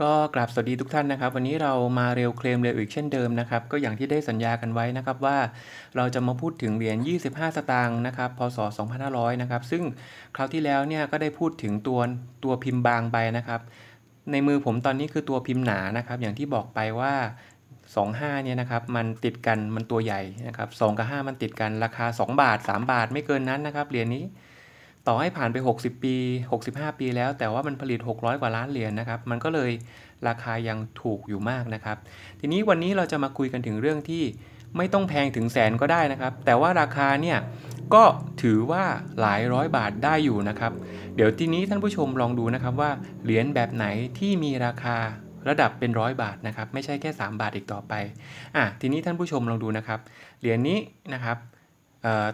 ก็กราบสวัสดีทุกท่านนะครับ วันนี้เรามาเร็วเคลมเร็วอีกเช่นเดิมนะครับ ก็อย่างที่ได้สัญญากันไว้นะครับว่าเราจะมาพูดถึงเหรียญ 25 สตางค์นะครับพศ 2500 นะครับ ซึ่งคราวที่แล้วเนี่ยก็ได้พูดถึงตัวตัวพิมพ์บางไปนะครับ ในมือผมตอนนี้คือตัวพิมพ์หนานะครับ อย่างที่บอกไปว่า 25 เนี่ยนะครับ มันติดกันมันตัวใหญ่นะครับ2กับ 5 มันติดกันราคา 2 บาท 3 บาทไม่เกินนั้นนะครับเหรียญนี้ ต่อให้ผ่านไป 60 ปี 65 ปีแล้ว แต่ว่ามันผลิต 600 กว่าล้านเหรียญนะครับ มันก็เลยราคายังถูกอยู่มากนะครับ ทีนี้วันนี้เราจะมาคุยกันถึงเรื่องที่ไม่ต้องแพงถึงแสนก็ได้นะครับ แต่ว่าราคาเนี่ยก็ถือว่าหลายร้อยบาทได้อยู่นะครับ เดี๋ยวทีนี้ท่านผู้ชมลองดูนะครับว่าเหรียญแบบไหนที่มีราคาระดับเป็นร้อยบาทนะครับ ไม่ใช่แค่ 3 บาทอีกต่อไปอะทีนี้ท่านผู้ชมลองดูนะครับ เหรียญนี้นะครับ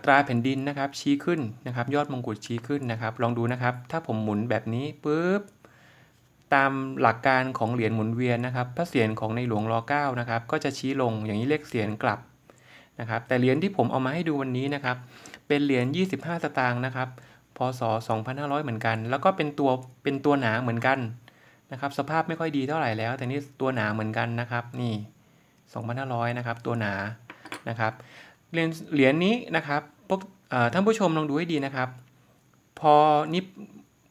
ตราแผ่นดินนะครับชี้ขึ้นนะครับยอดมงกุฎชี้ขึ้นนะครับ ลองดูนะครับ ถ้าผมหมุนแบบนี้ปุ๊บตามหลักการของเหรียญหมุนเวียนนะครับ พระเศียรของในหลวงร9นะครับก็จะชี้ลงอย่างนี้เลขเศียรกลับนะครับ แต่เหรียญที่ผมเอามาให้ดูวันนี้นะครับ เป็นเหรียญ25 สตางค์นะครับพศ 2500 เหมือนกัน แล้วก็เป็นตัวเป็นตัวหนาเหมือนกันนะครับ สภาพไม่ค่อยดีเท่าไหร่แล้ว แต่นี่ตัวหนาเหมือนกันนะครับ นี่ 2500 นะครับ ตัวหนานะครับ เหรียญเหรียญนี้นะครับพวกท่านผู้ชมลองดูให้ดีนะครับ พอนิบ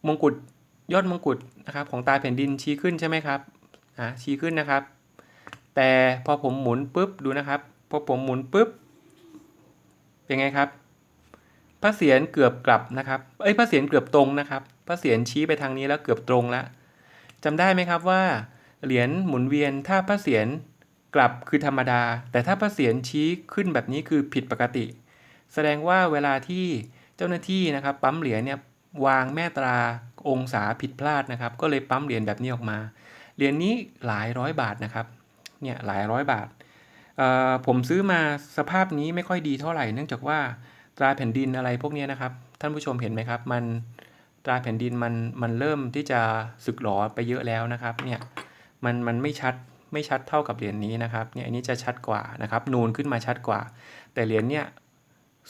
มงกุฎยอดมงกุฎนะครับของตาแผ่นดินชี้ขึ้นใช่ไหมครับอะชี้ขึ้นนะครับ แต่พอผมหมุนปุ๊บดูนะครับ พอผมหมุนปุ๊บเป็นไงครับพระเศียรเกือบกลับนะครับ เอ้ยพระเศียรเกือบตรงนะครับ พระเศียรชี้ไปทางนี้แล้วเกือบตรงแล้วจำได้ไหมครับว่าเหรียญหมุนเวียนถ้าพระเศียร กลับคือธรรมดา แต่ถ้าพระเศียรชี้ขึ้นแบบนี้คือผิดปกติ แสดงว่าเวลาที่เจ้าหน้าที่นะครับปั๊มเหรียญเนี่ยวางแม่ตราองศาผิดพลาดนะครับ ก็เลยปั๊มเหรียญแบบนี้ออกมา เหรียญนี้หลายร้อยบาทนะครับ เนี่ยหลายร้อยบาท ผมซื้อมาสภาพนี้ไม่ค่อยดีเท่าไหร่ เนื่องจากว่าตราแผ่นดินอะไรพวกนี้นะครับ ท่านผู้ชมเห็นไหมครับ มันตราแผ่นดินมันมันเริ่มที่จะสึกหรอไปเยอะแล้วนะครับ เนี่ยมันมันไม่ชัด ไม่ชัดเท่ากับเหรียญนี้นะครับเนี่ยอันนี้จะชัดกว่านะครับ นูนขึ้นมาชัดกว่า แต่เหรียญเนี่ย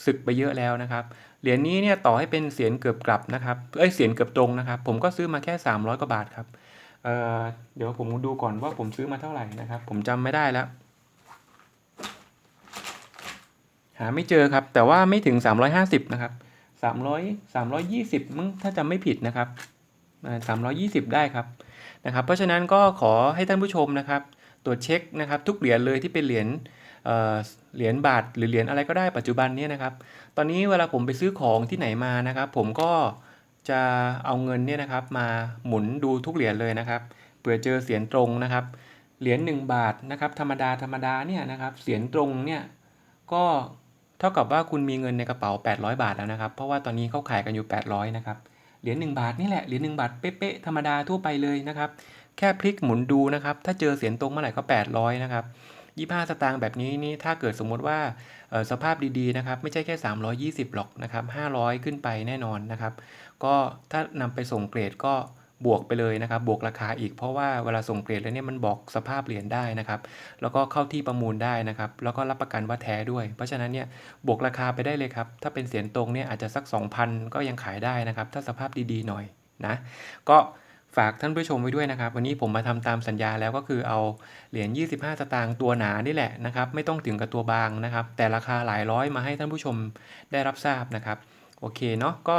สึกไปเยอะแล้วนะครับ เหรียญนี้เนี่ยต่อให้เป็นเสียนเกือบกลับนะครับเอ้ยเสียนเกือบตรงนะครับ ผมก็ซื้อมาแค่ 300กว่าบาทครับเเดี๋ยวผมดูก่อนว่าผมซื้อมาเท่าไหร่นะครับ ผมจำไม่ได้แล้วหาไม่เจอครับ แต่ว่าไม่ถึง 350 นะครับ 300 320 มึงถ้าจำไม่ผิดนะครับอ่า320 ได้ครับ นะครับเพราะฉะนั้นก็ขอให้ท่านผู้ชมนะครับตรวจเช็คนะครับทุกเหรียญเลยที่เป็นเหรียญเเหรียญบาทหรือเหรียญอะไรก็ได้ปัจจุบันนี้นะครับ ตอนนี้เวลาผมไปซื้อของที่ไหนมานะครับ ผมก็จะเอาเงินเนี่ยนะครับมาหมุนดูทุกเหรียญเลยนะครับเผื่อเจอเสียงตรงนะครับ เหรียญ1บาทนะครับธรรมดาธรรมดาเนี่ยนะครับเสียงตรงเนี่ยก็เท่ากับว่าคุณมีเงินในกระเป๋า 800 บาทแล้วนะครับ เพราะว่าตอนนี้เขาขายกันอยู่ 800 นะครับ เหรียญ1บาทนี่แหละเหรียญ1บาทเป๊ะๆธรรมดาทั่วไปเลยนะครับ แค่พลิกหมุนดูนะครับ ถ้าเจอเสียงตรงเมื่อไหร่ก็ 800 นะครับ25 สตางค์แบบนี้นี่ถ้าเกิดสมมติว่าสภาพดีๆนะครับไม่ใช่แค่ 320 หรอกนะครับ 500 ขึ้นไปแน่นอนนะครับ ก็ถ้านำไปส่งเกรดก็ บวกไปเลยนะครับ บวกราคาอีกเพราะว่าเวลาส่งเกรดแล้วเนี่ยมันบอกสภาพเหรียญได้นะครับ แล้วก็เข้าที่ประมูลได้นะครับ แล้วก็รับประกันว่าแท้ด้วย เพราะฉะนั้นเนี่ยบวกราคาไปได้เลยครับ ถ้าเป็นเสียงตรงเนี่ยอาจจะสัก 2,000 ก็ยังขายได้นะครับ ถ้าสภาพดีๆหน่อยนะ ก็ฝากท่านผู้ชมไว้ด้วยนะครับ วันนี้ผมมาทำตามสัญญาแล้วก็คือเอาเหรียญ 25 สตางค์ตัวหนานี่แหละนะครับ ไม่ต้องถึงกับตัวบางนะครับ แต่ราคาหลายร้อยมาให้ท่านผู้ชมได้รับทราบนะครับ โอเคเนาะก็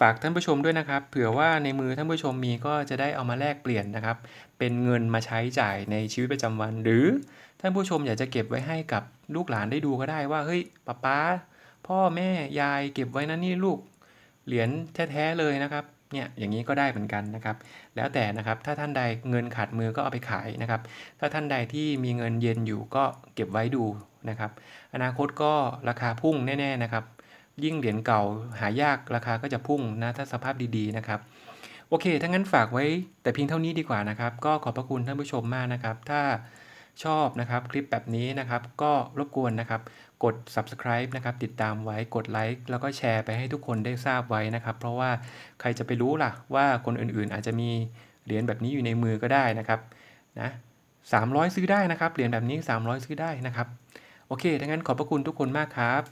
ฝากท่านผู้ชมด้วยนะครับ เผื่อว่าในมือท่านผู้ชมมีก็จะได้เอามาแลกเปลี่ยนนะครับ เป็นเงินมาใช้จ่ายในชีวิตประจำวัน หรือท่านผู้ชมอยากจะเก็บไว้ให้กับลูกหลานได้ดูก็ได้ว่าเฮ้ยป๊าป๊าพ่อแม่ยายเก็บไว้นะนี่ลูกเหรียญแท้ๆเลยนะครับเนี่ยอย่างนี้ก็ได้เหมือนกันนะครับ แล้วแต่นะครับถ้าท่านใดเงินขาดมือก็เอาไปขายนะครับ ถ้าท่านใดที่มีเงินเย็นอยู่ก็เก็บไว้ดูนะครับ อนาคตก็ราคาพุ่งแน่ ๆนะครับ ยิ่งเหรียญเก่าหายากราคาก็จะพุ่งนะถ้าสภาพดีๆนะครับ โอเค ถ้างั้นฝากไว้แต่เพียงเท่านี้ดีกว่านะครับ ก็ขอบพระคุณท่านผู้ชมมากนะครับ ถ้าชอบนะครับคลิปแบบนี้นะครับ ก็รบกวนนะครับ กด subscribe นะครับ ติดตามไว้กดไลค์แล้วก็แชร์ไปให้ทุกคนได้ทราบไว้นะครับ เพราะว่าใครจะไปรู้ล่ะว่าคนอื่นๆ อาจจะมีเหรียญแบบนี้อยู่ในมือก็ได้นะครับนะ300ซื้อได้นะครับเหรียญแบบนี้ 300 ซื้อได้นะครับ โอเคถ้างั้นขอบพระคุณทุกคนมากครับ